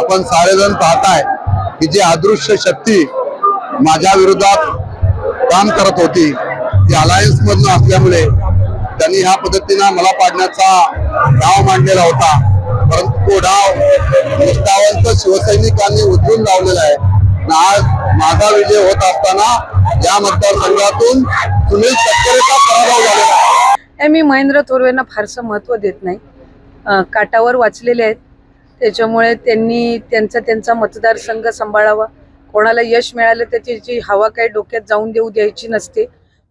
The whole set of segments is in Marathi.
आपण सारेजण पाहताय की जी अदृश्य शक्ती माझ्या विरोधात काम करत होती ती अलायन्स मधनं असल्यामुळे त्यांनी ह्या पद्धतीनं मला पाडण्याचा डाव मांडलेला होता. परंतु तो डाव निष्ठावंत शिवसैनिकांनी उचलून लावलेला आहे. आज माझा विजय होत असताना या मतदारसंघातून सुनील तटकरेचा पराभव झालेला आहे. हे मी महेंद्र थोरवेंना फारसं महत्त्व देत नाही. काटावर वाचलेले आहेत. त्याच्यामुळे त्यांनी त्यांचा त्यांचा मतदारसंघ सांभाळावा. कोणाला यश मिळालं तर त्याची हवा काही डोक्यात जाऊन देऊ द्यायची नसते.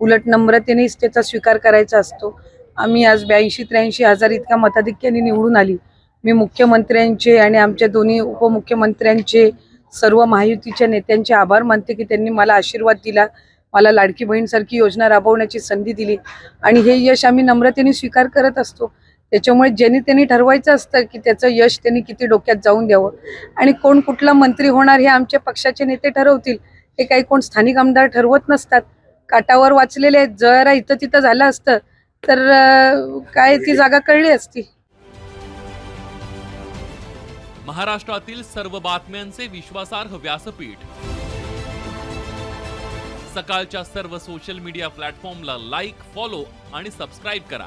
उलट नम्रतेनेच त्याचा स्वीकार करायचा असतो. आम्ही आज ब्याऐंशी त्र्याऐंशी हजार इतक्या मताधिक्याने निवडून आली. मी मुख्यमंत्र्यांचे आणि आमच्या दोन्ही उपमुख्यमंत्र्यांचे सर्व महायुतीच्या नेत्यांचे आभार मानते की त्यांनी मला आशीर्वाद दिला. मला लाडकी बहीणसारखी योजना राबवण्याची संधी दिली. आणि हे यश आम्ही नम्रतेने स्वीकार करत असतो. त्याच्यामुळे ज्यांनी त्यांनी ठरवायचं असतं की त्याचं यश त्यांनी किती डोक्यात जाऊन द्यावं. आणि कोण कुठला मंत्री होणार हे आमच्या पक्षाचे नेते ठरवतील. हे काही कोण स्थानिक आमदार ठरवत नसतात. काटावर वाचलेले आहेत. जरा इथं तिथं झालं असतं तर काय ती जागा कळली असती. महाराष्ट्रातील सर्व बातम्यांचे विश्वासार्ह व्यासपीठ. सकाळच्या सर्व सोशल मीडिया प्लॅटफॉर्मला लाईक फॉलो आणि सबस्क्राईब करा.